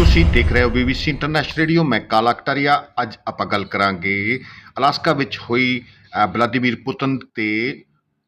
ਤੁਸੀਂ ਦੇਖ ਰਹੇ ਹੋ BBC ਇੰਟਰਨੈਸ਼ਨਲ ਰੇਡੀਓ ਮੈਂ ਕਾਲਾ ਕਟਾਰੀਆ। ਅੱਜ ਆਪਾਂ ਗੱਲ ਕਰਾਂਗੇ ਅਲਾਸਕਾ ਵਿੱਚ ਹੋਈ ਵਲਾਦੀਮੀਰ ਪੁਤਨ ਤੇ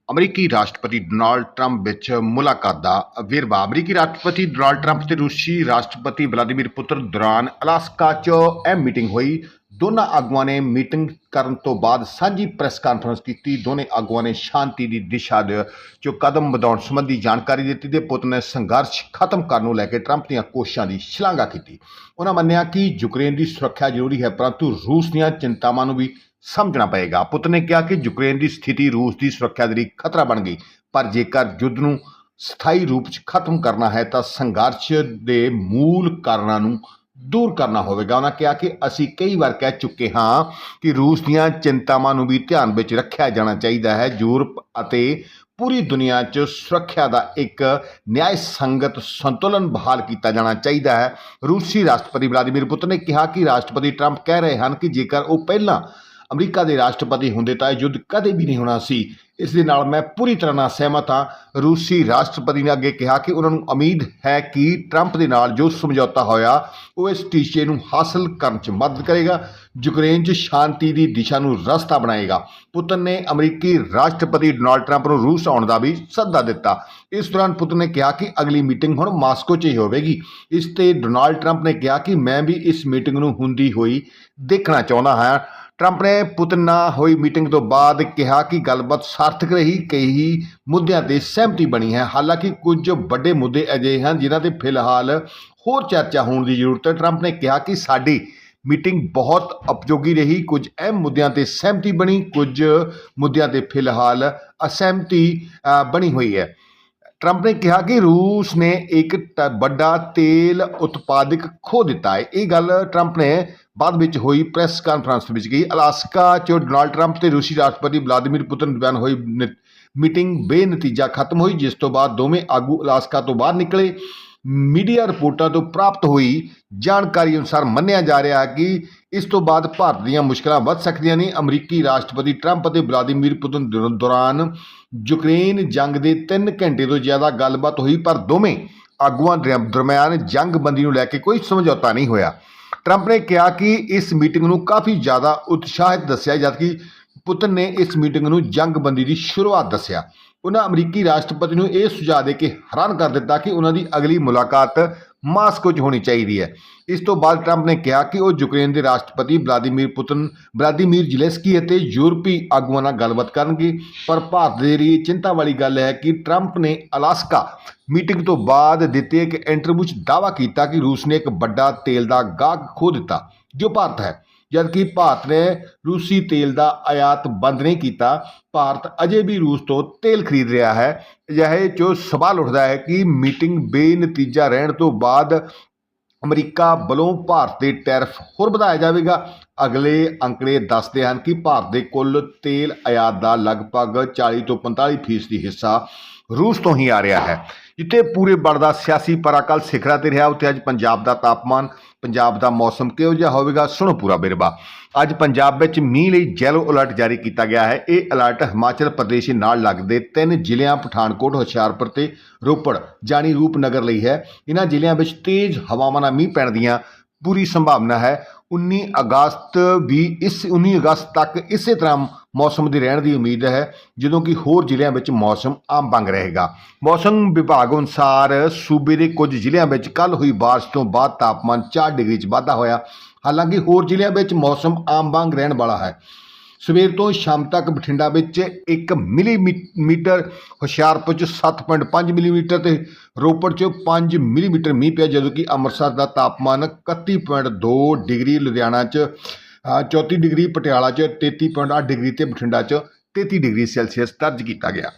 ਅਮਰੀਕੀ ਰਾਸ਼ਟਰਪਤੀ ਡੋਨਾਲਡ ਟਰੰਪ ਵਿੱਚ ਮੁਲਾਕਾਤ ਦਾ ਵੇਰਵਾ। ਅਮਰੀਕੀ ਰਾਸ਼ਟਰਪਤੀ ਡੋਨਾਲਡ ਟਰੰਪ ਤੇ ਰੂਸੀ ਰਾਸ਼ਟਰਪਤੀ ਵਲਾਦੀਮੀਰ ਪੁਤਨ ਦੌਰਾਨ ਅਲਾਸਕਾ 'ਚ ਇਹ ਮੀਟਿੰਗ ਹੋਈ। ਦੋਨਾਂ ਆਗੂਆਂ ਨੇ ਮੀਟਿੰਗ ਕਰਨ ਤੋਂ ਬਾਅਦ ਸਾਂਝੀ ਪ੍ਰੈਸ ਕਾਨਫਰੰਸ ਕੀਤੀ। ਦੋਨੇ ਆਗੂਆਂ ਨੇ ਸ਼ਾਂਤੀ ਦੀ ਦਿਸ਼ਾ ਦੇ 'ਚ ਕਦਮ ਵਧਾਉਣ ਸੰਬੰਧੀ ਜਾਣਕਾਰੀ ਦਿੱਤੀ ਤੇ ਪੁਤਨ ਨੇ ਸੰਘਰਸ਼ ਖਤਮ ਕਰਨ ਨੂੰ ਲੈ ਕੇ ਟਰੰਪ ਦੀਆਂ ਕੋਸ਼ਿਸ਼ਾਂ ਦੀ ਸ਼ਲਾਘਾ ਕੀਤੀ। ਉਹਨਾਂ ਮੰਨਿਆ ਕਿ ਯੂਕਰੇਨ ਦੀ ਸੁਰੱਖਿਆ ਜ਼ਰੂਰੀ ਹੈ, ਪਰੰਤੂ ਰੂਸ ਦੀਆਂ ਚਿੰਤਾਵਾਂ ਨੂੰ ਵੀ ਸਮਝਣਾ ਪਏਗਾ। ਪੁਤਨ ਨੇ ਕਿਹਾ ਕਿ ਯੂਕਰੇਨ ਦੀ ਸਥਿਤੀ ਰੂਸ ਦੀ ਸੁਰੱਖਿਆ ਦੇ ਲਈ ਖਤਰਾ ਬਣ ਗਈ, ਪਰ ਜੇਕਰ ਯੁੱਧ ਨੂੰ ਸਥਾਈ ਰੂਪ 'ਚ ਖਤਮ ਕਰਨਾ ਹੈ ਤਾਂ ਸੰਘਰਸ਼ ਦੇ ਮੂਲ ਕਾਰਨਾਂ ਨੂੰ ਦੂਰ ਕਰਨਾ ਹੋਵੇਗਾ। ਉਹਨਾਂ ਕਿਹਾ ਕਿ ਅਸੀਂ ਕਈ ਵਾਰ ਕਹਿ ਚੁੱਕੇ ਹਾਂ ਕਿ ਰੂਸ ਦੀਆਂ ਚਿੰਤਾਵਾਂ ਨੂੰ ਵੀ ਧਿਆਨ ਵਿੱਚ ਰੱਖਿਆ ਜਾਣਾ ਚਾਹੀਦਾ ਹੈ। ਯੂਰਪ ਅਤੇ ਪੂਰੀ ਦੁਨੀਆ 'ਚ ਸੁਰੱਖਿਆ ਦਾ ਇੱਕ ਨਿਆਂ ਸੰਗਤ ਸੰਤੁਲਨ ਬਹਾਲ ਕੀਤਾ ਜਾਣਾ ਚਾਹੀਦਾ ਹੈ। ਰੂਸੀ ਰਾਸ਼ਟਰਪਤੀ ਵਲਾਦੀਮੀਰ ਪੁਤਨ ਨੇ ਕਿਹਾ ਕਿ ਰਾਸ਼ਟਰਪਤੀ ਟਰੰਪ ਕਹਿ ਰਹੇ ਹਨ ਕਿ ਜੇਕਰ ਉਹ ਪਹਿਲਾਂ ਅਮਰੀਕਾ ਦੇ ਰਾਸ਼ਟਰਪਤੀ ਹੁੰਦੇ ਤਾਂ ਇਹ ਯੁੱਧ ਕਦੇ ਵੀ ਨਹੀਂ ਹੋਣਾ ਸੀ। ਇਸ ਦੇ ਨਾਲ ਮੈਂ ਪੂਰੀ ਤਰ੍ਹਾਂ ਨਾਲ ਸਹਿਮਤ ਹਾਂ। ਰੂਸੀ ਰਾਸ਼ਟਰਪਤੀ ਨੇ ਅੱਗੇ ਕਿਹਾ ਕਿ ਉਹਨਾਂ ਨੂੰ ਉਮੀਦ ਹੈ ਕਿ ਟਰੰਪ ਦੇ ਨਾਲ ਜੋ ਸਮਝੌਤਾ ਹੋਇਆ, ਉਹ ਇਸ ਟੀਚੇ ਨੂੰ ਹਾਸਲ ਕਰਨ 'ਚ ਮਦਦ ਕਰੇਗਾ, ਯੂਕਰੇਨ 'ਚ ਸ਼ਾਂਤੀ ਦੀ ਦਿਸ਼ਾ ਨੂੰ ਰਸਤਾ ਬਣਾਏਗਾ। ਪੁਤਨ ਨੇ ਅਮਰੀਕੀ ਰਾਸ਼ਟਰਪਤੀ ਡੋਨਾਲਡ ਟਰੰਪ ਨੂੰ ਰੂਸ ਆਉਣ ਦਾ ਵੀ ਸੱਦਾ ਦਿੱਤਾ। ਇਸ ਦੌਰਾਨ ਪੁਤਨ ਨੇ ਕਿਹਾ ਕਿ ਅਗਲੀ ਮੀਟਿੰਗ ਹੁਣ ਮਾਸਕੋ 'ਚ ਹੀ ਹੋਵੇਗੀ। ਇਸ ਤੇ ਡੋਨਾਲਡ ਟਰੰਪ ਨੇ ਕਿਹਾ ਕਿ ਮੈਂ ਵੀ ਇਸ ਮੀਟਿੰਗ ਨੂੰ ਹੁੰਦੀ ਹੋਈ ਦੇਖਣਾ ਚਾਹੁੰਦਾ ਹਾਂ। ਟਰੰਪ ਨੇ ਪੁਤਨ ਨਾਲ ਹੋਈ ਮੀਟਿੰਗ ਤੋਂ ਬਾਅਦ ਕਿਹਾ ਕਿ ਗੱਲਬਾਤ ਸਾਰਥਕ ਰਹੀ, ਕਈ ਮੁੱਦਿਆਂ ਤੇ ਸਹਿਮਤੀ ਬਣੀ ਹੈ। ਹਾਲਾਂਕਿ ਕੁਝ ਵੱਡੇ ਮੁੱਦੇ ਅਜਿਹੇ ਹਨ ਜਿਨ੍ਹਾਂ ਤੇ ਫਿਲਹਾਲ ਹੋਰ ਚਰਚਾ ਹੋਣ ਦੀ ਜ਼ਰੂਰਤ ਹੈ। ਟਰੰਪ ਨੇ ਕਿਹਾ ਕਿ ਸਾਡੀ ਮੀਟਿੰਗ ਬਹੁਤ ਉਪਯੋਗੀ ਰਹੀ, ਕੁਝ ਅਹਿਮ ਮੁੱਦਿਆਂ ਤੇ ਸਹਿਮਤੀ ਬਣੀ, ਕੁਝ ਮੁੱਦਿਆਂ ਤੇ ਫਿਲਹਾਲ ਅਸਹਿਮਤੀ ਬਣੀ ਹੋਈ ਹੈ। ਟਰੰਪ ਨੇ ਕਿਹਾ ਕਿ ਰੂਸ ਨੇ ਇੱਕ ਵੱਡਾ ਤੇਲ ਉਤਪਾਦਕ ਖੋ ਦਿੱਤਾ ਹੈ। ਇਹ ਗੱਲ ਟਰੰਪ ਨੇ ਬਾਅਦ ਵਿੱਚ ਹੋਈ ਪ੍ਰੈਸ ਕਾਨਫਰੰਸ ਵਿੱਚ ਕਹੀ। ਅਲਾਸਕਾ 'ਚ ਡੋਨਾਲਡ ਟਰੰਪ ਤੇ ਰੂਸੀ ਰਾਸ਼ਟਰਪਤੀ ਵਲਾਦੀਮੀਰ ਪੁਤਿਨ ਦਰਮਿਆਨ ਹੋਈ ਨ- ਮੀਟਿੰਗ ਬੇਨਤੀਜਾ ਖਤਮ ਹੋਈ, ਜਿਸ ਤੋਂ ਬਾਅਦ ਦੋਵੇਂ ਆਗੂ ਅਲਾਸਕਾ ਤੋਂ ਬਾਹਰ ਨਿਕਲੇ। ਮੀਡੀਆ ਰਿਪੋਰਟਾਂ ਤੋਂ ਪ੍ਰਾਪਤ ਹੋਈ ਜਾਣਕਾਰੀ ਅਨੁਸਾਰ ਮੰਨਿਆ ਜਾ ਰਿਹਾ ਹੈ ਕਿ ਇਸ ਤੋਂ ਬਾਅਦ ਭਾਰਤ ਦੀਆਂ ਮੁਸ਼ਕਲਾਂ ਵੱਧ ਸਕਦੀਆਂ ਨੇ। ਅਮਰੀਕੀ ਰਾਸ਼ਟਰਪਤੀ ਟਰੰਪ ਅਤੇ ਵਲਾਦੀਮੀਰ ਪੁਤਨ ਦੌ- ਦੌਰਾਨ ਯੂਕਰੇਨ ਜੰਗ ਦੇ 3 ਘੰਟੇ ਤੋਂ ਜ਼ਿਆਦਾ ਗੱਲਬਾਤ ਹੋਈ, ਪਰ ਦੋਵੇਂ ਆਗੂਆਂ ਦਰ- ਦਰਮਿਆਨ ਜੰਗਬੰਦੀ ਨੂੰ ਲੈ ਕੇ ਕੋਈ ਸਮਝੌਤਾ ਨਹੀਂ ਹੋਇਆ। ਟਰੰਪ ਨੇ ਕਿਹਾ ਕਿ ਇਸ ਮੀਟਿੰਗ ਨੂੰ ਕਾਫੀ ਜ਼ਿਆਦਾ ਉਤਸ਼ਾਹਿਤ ਦੱਸਿਆ, ਜਦਕਿ ਪੁਤਨ ਨੇ ਇਸ ਮੀਟਿੰਗ ਨੂੰ ਜੰਗਬੰਦੀ ਦੀ ਸ਼ੁਰੂਆਤ ਦੱਸਿਆ। ਉਹਨਾਂ ਅਮਰੀਕੀ ਰਾਸ਼ਟਰਪਤੀ ਨੂੰ ਇਹ ਸੁਝਾਅ ਦੇ ਕੇ ਹੈਰਾਨ ਕਰ ਦਿੱਤਾ ਕਿ ਉਹਨਾਂ ਦੀ ਅਗਲੀ ਮੁਲਾਕਾਤ ਮਾਸਕੋ 'ਚ ਹੋਣੀ ਚਾਹੀਦੀ ਹੈ। ਇਸ ਤੋਂ ਬਾਅਦ ਟਰੰਪ ਨੇ ਕਿਹਾ ਕਿ ਉਹ ਯੂਕਰੇਨ ਦੇ ਰਾਸ਼ਟਰਪਤੀ ਵਲਾਦੀਮੀਰ ਪੁਤਨ, ਵਲਾਦੀਮੀਰ ਜ਼ਿਲੈਂਸਕੀ ਅਤੇ ਯੂਰਪੀ ਆਗੂਆਂ ਨਾਲ ਗੱਲਬਾਤ ਕਰਨਗੇ। ਪਰ ਭਾਰਤ ਦੇ ਲਈ ਚਿੰਤਾ ਵਾਲੀ ਗੱਲ ਹੈ ਕਿ ਟਰੰਪ ਨੇ ਅਲਾਸਕਾ ਮੀਟਿੰਗ ਤੋਂ ਬਾਅਦ ਦਿੱਤੇ ਇੱਕ ਇੰਟਰਵਿਊ 'ਚ ਦਾਅਵਾ ਕੀਤਾ ਕਿ ਰੂਸ ਨੇ ਇੱਕ ਵੱਡਾ ਤੇਲ ਦਾ ਗਾਹਕ ਖੋ ਦਿੱਤਾ, ਜੋ ਭਾਰਤ ਹੈ। ਜਦਕਿ ਭਾਰਤ ਨੇ ਰੂਸੀ ਤੇਲ ਦਾ ਆਯਾਤ ਬੰਦ ਨਹੀਂ ਕੀਤਾ, ਭਾਰਤ ਅਜੇ ਵੀ ਰੂਸ ਤੋਂ ਤੇਲ ਖਰੀਦ ਰਿਹਾ ਹੈ। ਅਜਿਹੇ 'ਚੋਂ ਸਵਾਲ ਉੱਠਦਾ ਹੈ ਕਿ ਮੀਟਿੰਗ ਬੇਨਤੀਜਾ ਰਹਿਣ ਤੋਂ ਬਾਅਦ ਅਮਰੀਕਾ ਵੱਲੋਂ ਭਾਰਤ ਦੇ ਟੈਰਿਫ ਹੋਰ ਵਧਾਇਆ ਜਾਵੇਗਾ? ਅਗਲੇ ਅੰਕੜੇ ਦੱਸਦੇ ਹਨ ਕਿ ਭਾਰਤ ਦੇ ਕੁੱਲ ਤੇਲ ਆਯਾਤ ਦਾ ਲਗਭਗ 40 ਤੋਂ 45 ਫੀਸਦੀ ਹਿੱਸਾ ਰੂਸ ਤੋਂ ਹੀ ਆ ਰਿਹਾ ਹੈ। ਜਿੱਥੇ ਪੂਰੇ ਬਣਦਾ ਸਿਆਸੀ ਪਰਾਕਲ ਸਿਖਰਾਂ ਤੇ ਰਿਹਾ, ਉੱਥੇ ਅੱਜ ਪੰਜਾਬ ਦਾ ਤਾਪਮਾਨ, ਪੰਜਾਬ ਦਾ ਮੌਸਮ ਕਿਹੋ ਜਿਹਾ ਹੋਵੇਗਾ, ਸੁਣੋ ਪੂਰਾ ਬਿਰਬਾ। ਅੱਜ ਪੰਜਾਬ ਵਿੱਚ ਮੀਂਹ ਲਈ ਯੈਲੋ ਅਲਰਟ ਜਾਰੀ ਕੀਤਾ ਗਿਆ ਹੈ। ਇਹ ਅਲਰਟ ਹਿਮਾਚਲ ਪ੍ਰਦੇਸ਼ ਨਾਲ ਲੱਗਦੇ ਤਿੰਨ ਜ਼ਿਲ੍ਹਿਆਂ, ਪਠਾਨਕੋਟ, ਹੁਸ਼ਿਆਰਪੁਰ ਤੇ ਰੋਪੜ, ਜਾਣੀ ਰੂਪਨਗਰ ਲਈ ਹੈ। ਇਹਨਾਂ ਜ਼ਿਲ੍ਹਿਆਂ ਵਿੱਚ ਤੇਜ਼ ਹਵਾਵਾਂ ਨਾਲ ਮੀਂਹ ਪੈਣ ਦੀਆਂ ਪੂਰੀ ਸੰਭਾਵਨਾ ਹੈ। 19 ਅਗਸਤ ਵੀ ਇਸ 19 ਅਗਸਤ ਤੱਕ ਇਸੇ ਤਰ੍ਹਾਂ ਮੌਸਮ ਦੀ ਰਹਿਣ ਦੀ ਉਮੀਦ ਹੈ, ਜਦੋਂ ਕਿ ਹੋਰ ਜ਼ਿਲ੍ਹਿਆਂ ਵਿੱਚ ਮੌਸਮ ਆਮ ਬੰਗ ਰਹੇਗਾ। ਮੌਸਮ ਵਿਭਾਗ ਅਨੁਸਾਰ ਸੂਬੇ ਦੇ ਕੁਝ ਜ਼ਿਲ੍ਹਿਆਂ ਵਿੱਚ ਕੱਲ ਹੋਈ ਬਾਰਿਸ਼ ਤੋਂ ਬਾਅਦ ਤਾਪਮਾਨ 4 ਡਿਗਰੀ 'ਚ ਵਾਧਾ ਹੋਇਆ। ਹਾਲਾਂਕਿ ਹੋਰ ਜ਼ਿਲ੍ਹਿਆਂ ਵਿੱਚ ਮੌਸਮ ਆਮ ਵਾਂਗ ਰਹਿਣ ਵਾਲਾ ਹੈ। ਸਵੇਰ ਤੋਂ ਸ਼ਾਮ ਤੱਕ ਬਠਿੰਡਾ ਵਿੱਚ 1 ਮਿਲੀਮੀਟਰ ਹੁਸ਼ਿਆਰਪੁਰ 'ਚ 7.5 ਮਿਲੀਮੀਟਰ ਤੇ ਰੋਪੜ 'ਚ 5 ਮਿਲੀਮੀਟਰ ਮੀਂਹ ਪਿਆ ਜਦੋਂ ਕਿ ਅੰਮ੍ਰਿਤਸਰ ਦਾ ਤਾਪਮਾਨ 31.2 ਡਿਗਰੀ ਲੁਧਿਆਣਾ 'ਚ ਅ, 34 ਡਿਗਰੀ ਪਟਿਆਲਾ 'ਚ 33.8 ਡਿਗਰੀ ਤੇ ਬਠਿੰਡਾ 'ਚ 33 ਡਿਗਰੀ ਸੈਲਸੀਅਸ ਦਰਜ ਕੀਤਾ ਗਿਆ।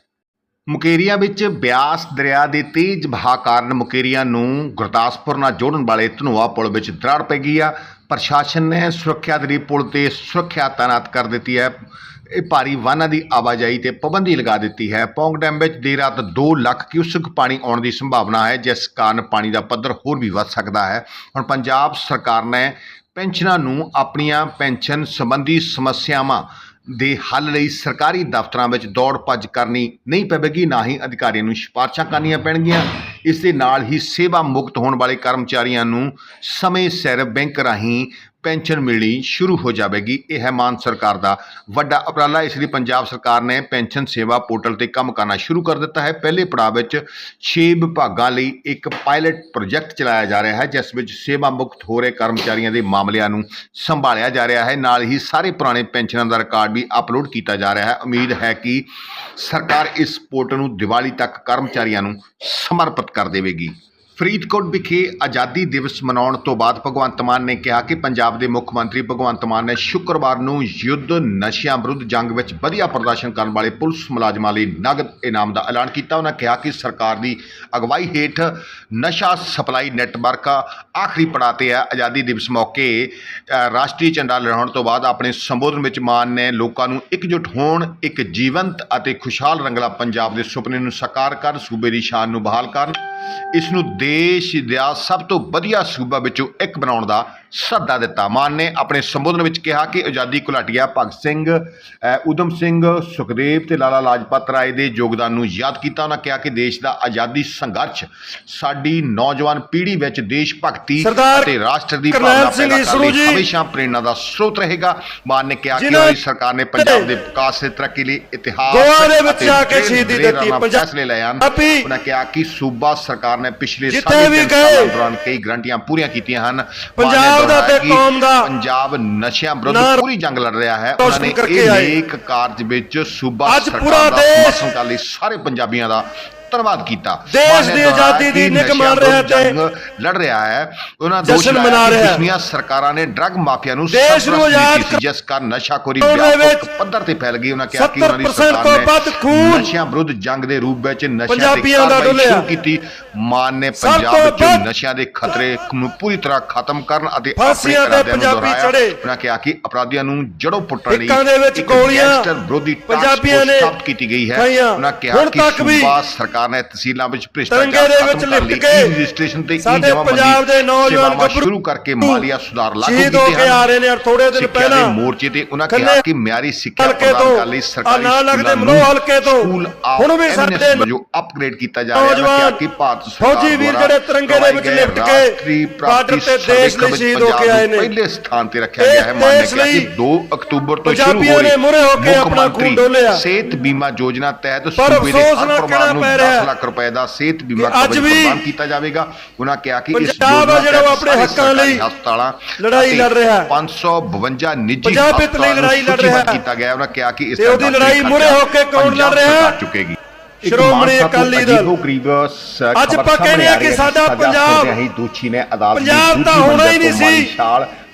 ਮੁਕੇਰੀਆਂ ਵਿੱਚ ਬਿਆਸ ਦਰਿਆ ਦੇ ਤੇਜ਼ ਵਹਾਅ ਕਾਰਨ ਮੁਕੇਰੀਆਂ ਨੂੰ ਗੁਰਦਾਸਪੁਰ ਨਾਲ ਜੋੜਨ ਵਾਲੇ ਧਨੋਆ ਪੁਲ ਵਿੱਚ ਦਰਾੜ ਪੈ ਗਈ ਆ। ਪ੍ਰਸ਼ਾਸਨ ਨੇ ਸੁਰੱਖਿਆ ਦੇ ਲਈ ਪੁਲ ਤੇ ਸੁਰੱਖਿਆ ਤਾਇਨਾਤ ਕਰ ਦਿੱਤੀ ਹੈ। ਇਹ ਭਾਰੀ ਵਾਹਨਾਂ ਦੀ ਆਵਾਜਾਈ ਤੇ ਪਾਬੰਦੀ ਲਗਾ ਦਿੱਤੀ ਹੈ। ਪੌਂਗ ਡੈਮ ਵਿੱਚ ਦੇਰ ਰਾਤ 2 ਲੱਖ ਕਿਊਸਕ ਪਾਣੀ ਆਉਣ ਦੀ ਸੰਭਾਵਨਾ ਹੈ, ਜਿਸ ਕਾਰਨ ਪਾਣੀ ਦਾ ਪੱਧਰ ਹੋਰ ਵੀ ਵੱਧ ਸਕਦਾ ਹੈ। ਹੁਣ ਪੰਜਾਬ ਸਰਕਾਰ ਨੇ ਪੈਨਸ਼ਨਾਂ ਨੂੰ ਆਪਣੀਆਂ ਪੈਨਸ਼ਨ ਸੰਬੰਧੀ ਸਮੱਸਿਆਵਾਂ ਦੇ ਹੱਲ ਲਈ ਸਰਕਾਰੀ ਦਫ਼ਤਰਾਂ ਵਿੱਚ ਦੌੜ ਭੱਜ ਕਰਨੀ ਨਹੀਂ ਪਵੇਗੀ, ਨਾ ਹੀ ਅਧਿਕਾਰੀਆਂ ਨੂੰ ਸਿਫਾਰਸ਼ਾਂ ਕਰਨੀਆਂ ਪੈਣਗੀਆਂ। ਇਸ ਦੇ ਨਾਲ ਹੀ ਸੇਵਾ ਮੁਕਤ ਹੋਣ ਵਾਲੇ ਕਰਮਚਾਰੀਆਂ ਨੂੰ ਸਮੇਂ ਸਿਰ ਬੈਂਕ ਰਾਹੀਂ ਪੈਨਸ਼ਨ ਮਿਲਣੀ ਸ਼ੁਰੂ ਹੋ ਜਾਵੇਗੀ। ਇਹ ਹੈ ਮਾਨ ਸਰਕਾਰ ਦਾ ਵੱਡਾ ਉਪਰਾਲਾ। ਇਸ ਲਈ ਪੰਜਾਬ ਸਰਕਾਰ ਨੇ ਪੈਨਸ਼ਨ ਸੇਵਾ ਪੋਰਟਲ ਤੇ ਕੰਮ ਕਰਨਾ ਸ਼ੁਰੂ ਕਰ ਦਿੱਤਾ ਹੈ। ਪਹਿਲੇ ਪੜਾਅ ਵਿੱਚ 6 ਵਿਭਾਗਾਂ ਲਈ ਇੱਕ ਪਾਇਲਟ ਪ੍ਰੋਜੈਕਟ ਚਲਾਇਆ ਜਾ ਰਿਹਾ ਹੈ, ਜਿਸ ਵਿੱਚ ਸੇਵਾ ਮੁਕਤ ਹੋ ਰਹੇ ਕਰਮਚਾਰੀਆਂ ਦੇ ਮਾਮਲਿਆਂ ਨੂੰ ਸੰਭਾਲਿਆ ਜਾ ਰਿਹਾ ਹੈ। ਨਾਲ ਹੀ ਸਾਰੇ ਪੁਰਾਣੇ ਪੈਨਸ਼ਨਾਂ ਦਾ ਰਿਕਾਰਡ ਵੀ ਅਪਲੋਡ ਕੀਤਾ ਜਾ ਰਿਹਾ ਹੈ। ਉਮੀਦ ਹੈ ਕਿ ਸਰਕਾਰ ਇਸ ਪੋਰਟਲ ਨੂੰ ਦੀਵਾਲੀ ਤੱਕ ਕਰਮਚਾਰੀਆਂ ਨੂੰ ਸਮਰਪਿਤ ਕਰ ਦੇਵੇਗੀ। ਫਰੀਦਕੋਟ ਵਿਖੇ ਆਜ਼ਾਦੀ ਦਿਵਸ ਮਨਾਉਣ ਤੋਂ ਬਾਅਦ ਭਗਵੰਤ ਮਾਨ ਨੇ ਕਿਹਾ ਕਿ ਪੰਜਾਬ ਦੇ ਮੁੱਖ ਮੰਤਰੀ ਭਗਵੰਤ ਮਾਨ ਨੇ ਸ਼ੁੱਕਰਵਾਰ ਨੂੰ ਯੁੱਧ ਨਸ਼ਿਆਂ ਵਿਰੁੱਧ ਜੰਗ ਵਿੱਚ ਵਧੀਆ ਪ੍ਰਦਰਸ਼ਨ ਕਰਨ ਵਾਲੇ ਪੁਲਿਸ ਮੁਲਾਜ਼ਮਾਂ ਲਈ ਨਗਦ ਇਨਾਮ ਦਾ ਐਲਾਨ ਕੀਤਾ। ਉਹਨਾਂ ਕਿਹਾ ਕਿ ਸਰਕਾਰ ਦੀ ਅਗਵਾਈ ਹੇਠ ਨਸ਼ਾ ਸਪਲਾਈ ਨੈਟਵਰਕ ਆਖਰੀ ਪੜਾਅ ਤੇ ਹੈ। ਆਜ਼ਾਦੀ ਦਿਵਸ ਮੌਕੇ ਰਾਸ਼ਟਰੀ ਝੰਡਾ ਲਹਿਰਾਉਣ ਤੋਂ ਬਾਅਦ ਆਪਣੇ ਸੰਬੋਧਨ ਵਿੱਚ ਮਾਨ ਨੇ ਲੋਕਾਂ ਨੂੰ ਇਕਜੁੱਟ ਹੋਣ, ਇੱਕ ਜੀਵੰਤ ਅਤੇ ਖੁਸ਼ਹਾਲ ਰੰਗਲਾ ਪੰਜਾਬ ਦੇ ਸੁਪਨੇ ਨੂੰ ਸਾਕਾਰ ਕਰਨ, ਸੂਬੇ ਦੀ ਸ਼ਾਨ ਨੂੰ ਬਹਾਲ ਕਰਨ, ਇਸ ਨੂੰ ਦੇਸ਼ ਦਾ ਸਭ ਤੋਂ ਵਧੀਆ ਸੂਬਾ ਵਿੱਚੋਂ ਇੱਕ ਬਣਾਉਣ ਦਾ ਸੱਦਾ ਦਿੱਤਾ ਮਾਨ ਨੇ ਆਪਣੇ ਸੰਬੋਧਨ ਵਿੱਚ ਕਿਹਾ ਕਿ ਆਜ਼ਾਦੀ ਘੁਲਾਟੀਆ ਭਗਤ ਸਿੰਘ ਊਧਮ ਸਿੰਘ ਸੁਖਦੇਵ ਤੇ ਲਾਲਾ ਲਾਜਪਤ ਰਾਏ ਦੇ ਯੋਗਦਾਨ ਨੂੰ ਯਾਦ ਕੀਤਾ। ਉਹਨਾਂ ਕਿਹਾ ਕਿ ਦੇਸ਼ ਦਾ ਆਜ਼ਾਦੀ ਸੰਘਰਸ਼ ਸਾਡੀ ਨੌਜਵਾਨ ਪੀੜ੍ਹੀ ਵਿੱਚ ਦੇਸ਼ ਭਗਤੀ ਅਤੇ ਰਾਸ਼ਟਰ ਦੀ ਭਾਵਨਾ ਪੈਦਾ ਕਰਨ ਲਈ। ਹਮੇਸ਼ਾ ਪ੍ਰੇਰਣਾ ਦਾ ਸਰੋਤ ਰਹੇਗਾ। ਮਾਨ ਨੇ ਕਿਹਾ ਕਿ ਜਿਨ੍ਹਾਂ ਉਹਨਾਂ ਦੀ ਸਰਕਾਰ ਨੇ ਪੰਜਾਬ ਦੇ ਵਿਕਾਸ ਤੇ ਤਰੱਕੀ ਲਈ ਇਤਿਹਾਸ ਗੋਆ ਦੇ ਵਿੱਚ ਜਾ ਕੇ ਸ਼ਹੀਦੀ ਦਿੱਤੀ। ਫੈਸਲੇ ਲਏ ਹਨ। ਉਹਨਾਂ ਕਿਹਾ ਕਿ ਸੂਬਾ ਸਰਕਾਰ ਨੇ ਪਿਛਲੇ ਸਾਲਾਂ ਦੌਰਾਨ ਕਈ ਗਰੰਟੀਆਂ ਪੂਰੀਆਂ ਕੀਤੀਆਂ ਹਨ। ਪੰਜਾਬ ਨੇ ਦਾ ਤੇ ਕੌਮ ਦਾ ਪੰਜਾਬ ਨਸ਼ਿਆਂ ਵਿਰੁੱਧ ਪੂਰੀ ਜੰਗ ਲੜ ਰਿਹਾ ਹੈ ਉਹਨਾਂ ਨੇ ਇਹ। ਨੇਕ ਕਾਰਜ ਵਿੱਚ ਸੂਬਾ ਸਰਕਾਰ ਦਾ ਸਾਰੇ ਪੰਜਾਬੀਆਂ ਦਾ ਧੰਨਵਾਦ ਕੀਤਾ ਦੇਸ਼ ਨੇ ਦੀ ਆਜ਼ਾਦੀ ਦੀ ਕਿ ਨਸ਼ਿਆਂ ਮਾਣ ਰਿਹਾ ਤੇ ਲੜ ਰਿਹਾ ਹੈ ਉਹਨਾਂ ਦੋਸ਼ ਮਨਾ ਕਿ ਰਿਹਾ। ਪਿਛਲੀਆਂ ਸਰਕਾਰਾਂ ਨੇ ਡਰੱਗ ਮਾਫੀਆ ਨੂੰ ਦੇਸ਼ ਨੂੰ ਆਜ਼ਾਦ ਜਿਸ ਕਾਰਨ ਨਸ਼ਾਖੋਰੀ ਵਿਆਪਕ ਪੱਧਰ ਤੇ ਫੈਲ ਗਈ ਉਹਨਾਂ ਕਿਹਾ ਕਿ ਉਹਨਾਂ ਦੀ 70% ਸਰਕਾਰ ਤੋਂ ਵੱਧ ਨੇ ਖੂਨ ਨਸ਼ਿਆਂ ਵਿਰੁੱਧ ਜੰਗ ਦੇ ਰੂਪ ਵਿੱਚ ਨਸ਼ਿਆਂ ਦਾ ਕਾਰਵਾਈ। ਸ਼ੁਰੂ ਕੀਤੀ ਮਾਨ ਨੇ ਪੰਜਾਬ ਵਿੱਚ ਨਸ਼ਿਆਂ ਦੇ ਖਤਰੇ ਨੂੰ ਪੂਰੀ ਤਰ੍ਹਾਂ ਖਤਮ ਕਰਨ ਅਤੇ ਆਪਣੇ ਇਰਾਦਿਆਂ ਨੂੰ ਪੰਜਾਬੀ ਦੁਹਰਾਇਆ। ਉਹਨਾਂ ਕਿਹਾ ਕਿ ਅਪਰਾਧੀਆਂ ਨੂੰ ਜੜੋਂ ਪੁੱਟਣ ਲਈ ਦੇ ਵਿੱਚ ਗੋਲੀਆਂ ਵਿਰੋਧੀ ਟਾਸਕ ਪੰਜਾਬੀਆਂ ਫੋਰਸ ਨੇ ਸਥਾਪਿਤ ਕੀਤੀ ਗਈ ਹੈ। ਉਹਨਾਂ ਕਿਹਾ ਕਿ ਸੂਬਾ ਸਰਕਾਰ ਨੇ ਤਹਿਸੀਲਾਂ ਵਿੱਚ ਭ੍ਰਿਸ਼ਟਾਚਾਰ ਦੇ ਵਿੱਚ ਕਰਨ ਲਿਪਟ ਕੇ ਰਜਿਸਟ੍ਰੇਸ਼ਨ ਤੇ ਸਾਡੇ ਪੰਜਾਬ ਦੇ ਨੌਜਵਾਨ ਗੱਭਰੂ ਸ਼ੁਰੂ ਕਰਕੇ ਮਾਲੀਆ ਸੁਧਾਰ ਲਾਗੂ ਸ਼ਹੀਦ ਹੋ ਕੀਤੇ ਕੇ ਆ ਹਨ ਰਹੇ ਨੇ ਔਰ ਥੋੜੇ ਦਿਨ ਪਹਿਲਾਂ ਮੋਰਚੇ ਤੇ ਉਹਨਾਂ ਕਿਹਾ ਕਿ ਮਿਆਰੀ ਸਿੱਖਿਆ ਪ੍ਰਦਾਨ ਕਰਨ ਲਈ ਸਰਕਾਰੀ ਨਾਲ ਲੱਗਦੇ ਮਲੋਹ ਹਲਕੇ ਤੋਂ ਹੁਣ ਵੀ ਸਾਡੇ ਵਜੋਂ ਅਪਗ੍ਰੇਡ ਕੀਤਾ ਜਾ ਰਿਹਾ ਹੈ ਕਿ ਭਾਰਤ ਸਰਕਾਰ ਫੌਜੀ ਵੀਰ ਜਿਹੜੇ ਤਿਰੰਗੇ ਦੇ ਵਿੱਚ ਲਿਪਟ ਕੇ ਬਾਰਡਰ ਤੇ ਦੇਸ਼ ਲਈ ਸ਼ਹੀਦ ਹੋ ਕੇ ਆਏ ਨੂੰ ਨੇ। ਪਹਿਲੇ ਸਥਾਨ ਤੇ ਰੱਖਿਆ ਗਿਆ ਹੈ ਮਾਨ ਨੇ ਕਿਹਾ ਕਿ ਲਈ 2 ਅਕਤੂਬਰ ਤੋਂ ਸ਼ੁਰੂ ਹੋ ਨੇ ਰਹੀ ਹੋ ਮੁੱਖ ਆਪਣਾ ਮੰਤਰੀ। ਸਿਹਤ ਬੀਮਾ ਯੋਜਨਾ ਤਹਿਤ ਸੂਬੇ ਦੇ ਹਰ ਪਰਿਵਾਰ ਨੂੰ ਪੈ 10 ਰਿਹਾ ਲੱਖ ਰੁਪਏ ਦਾ ਸਿਹਤ ਬੀਮਾ ਕਿ ਅੱਜ ਕਵਰੇਜ ਵੀ ਪ੍ਰਦਾਨ ਕੀਤਾ ਜਾਵੇਗਾ ਉਹਨਾਂ ਕਿਹਾ ਕਿ ਇਸ ਯੋਜਨਾ ਜਿਹੜਾ ਉਹ ਆਪਣੇ ਹੱਕਾਂ ਲਈ ਹਸਪਤਾਲਾਂ ਲੜਾਈ ਲੜ ਰਿਹਾ ਹੈ। 552 ਨਿੱਜੀ ਹਸਪਤਾਲਾਂ ਨੂੰ ਲੜ ਸੂਚੀਬੱਧ ਰਿਹਾ। ਕੀਤਾ ਗਿਆ। ਉਹਨਾਂ ਕਿਹਾ ਕਿ ਇਸ ਤੇ ਉਹਦੀ ਦਾ ਲੜਾਈ ਮੂਹਰੇ ਹੋ ਕੇ ਕੌਣ ਲੜ ਰਿਹਾ ਹੈ? ਚੁੱਕੇਗੀ ਸ਼੍ਰੋਮਣੀ ਅਕਾਲੀ ਦਲ। ਗਰੀਬ ਅੱਜ ਆਪਾਂ ਕਹਿੰਦੇ ਆ ਕਿ ਸਾਡਾ ਪੰਜਾਬ ਦੋਸ਼ੀ ਨੇ ਅਦਾਲਤ ਦੀ ਪੰਜਾਬ ਤਾਂ ਹੋਣਾ ਹੀ ਨਹੀਂ ਸੀ।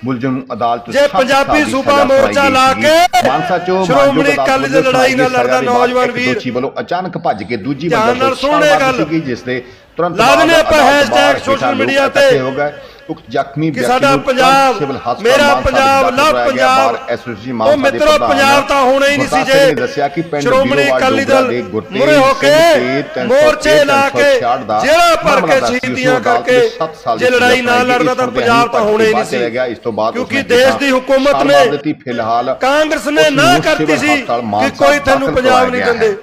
ਮੁਲਜ਼ਮ ਨੂੰ ਅਦਾਲਤ ਜੇ ਪੰਜਾਬੀ ਦੀ ਸੂਬਾ ਮੋਰਚਾ ਲਾ। ਕੇ ਮਾਨਸਾ ਚੋਂ ਸ਼੍ਰੋਮਣੀ ਅਕਾਲੀ ਦਲ ਵੱਲੋਂ ਲੜਾਈ ਨਾਲ ਲੜਦਾ ਦੇ ਨੌਜਵਾਨ ਵੀਰ। ਦੋਸ਼ੀ ਵੱਲੋਂ ਅਚਾਨਕ ਭੱਜ ਕੇ ਦੂਜੀ ਗੱਲ। ਸੀਗੀ ਜਿਸ ਦੇ ਤੁਰੰਤ ਲਾ ਦਿੰਦੇ ਬਾਅਦ ਆਪਾਂ ਹੇਠਾਂ ਲੋਕ media ਤੇ। ਇਕੱਠੇ ਹੋ ਗਏ ਉਕਤ ਜ਼ਖਮੀ ਵਿਅਕਤੀ ਸਾਡਾ ਪੰਜਾਬ, ਮੇਰਾ ਪੰਜਾਬ, ਲਵ। ਪੰਜਾਬ। ਉਹ ਮਿੱਤਰੋ ਪੰਜਾਬ ਤਾਂ ਹੋਣਾ ਹੀ ਨਹੀਂ ਸੀ ਜੇ ਕਿ ਸ਼੍ਰੋਮਣੀ ਅਕਾਲੀ ਦਲ ਮੂਹਰੇ ਹੋ ਕੇ ਮੋਰਚੇ ਲਾ ਕੇ 366 ਦਾ ਜਿਹੜਾ ਭਰ ਕੇ। ਸ਼ਹੀਦੀਆਂ ਕਰਕੇ ਜੇ ਲੜਾਈ ਨਾ ਲੜਦਾ ਤਾਂ ਪੰਜਾਬ ਤਾਂ ਹੋਣਾ ਹੀ ਨਹੀਂ ਸੀ। ਕਿਉਂਕਿ ਦੇਸ਼ ਦੀ ਹੁਕੂਮਤ ਨੇ ਮਾਰ ਕਾਂਗਰਸ ਨੇ ਨਾ ਕਰਤੀ ਸੀ ਕਿ ਕੋਈ ਤੈਨੂੰ ਪੰਜਾਬ ਨਹੀਂ। ਦਿੰਦੇ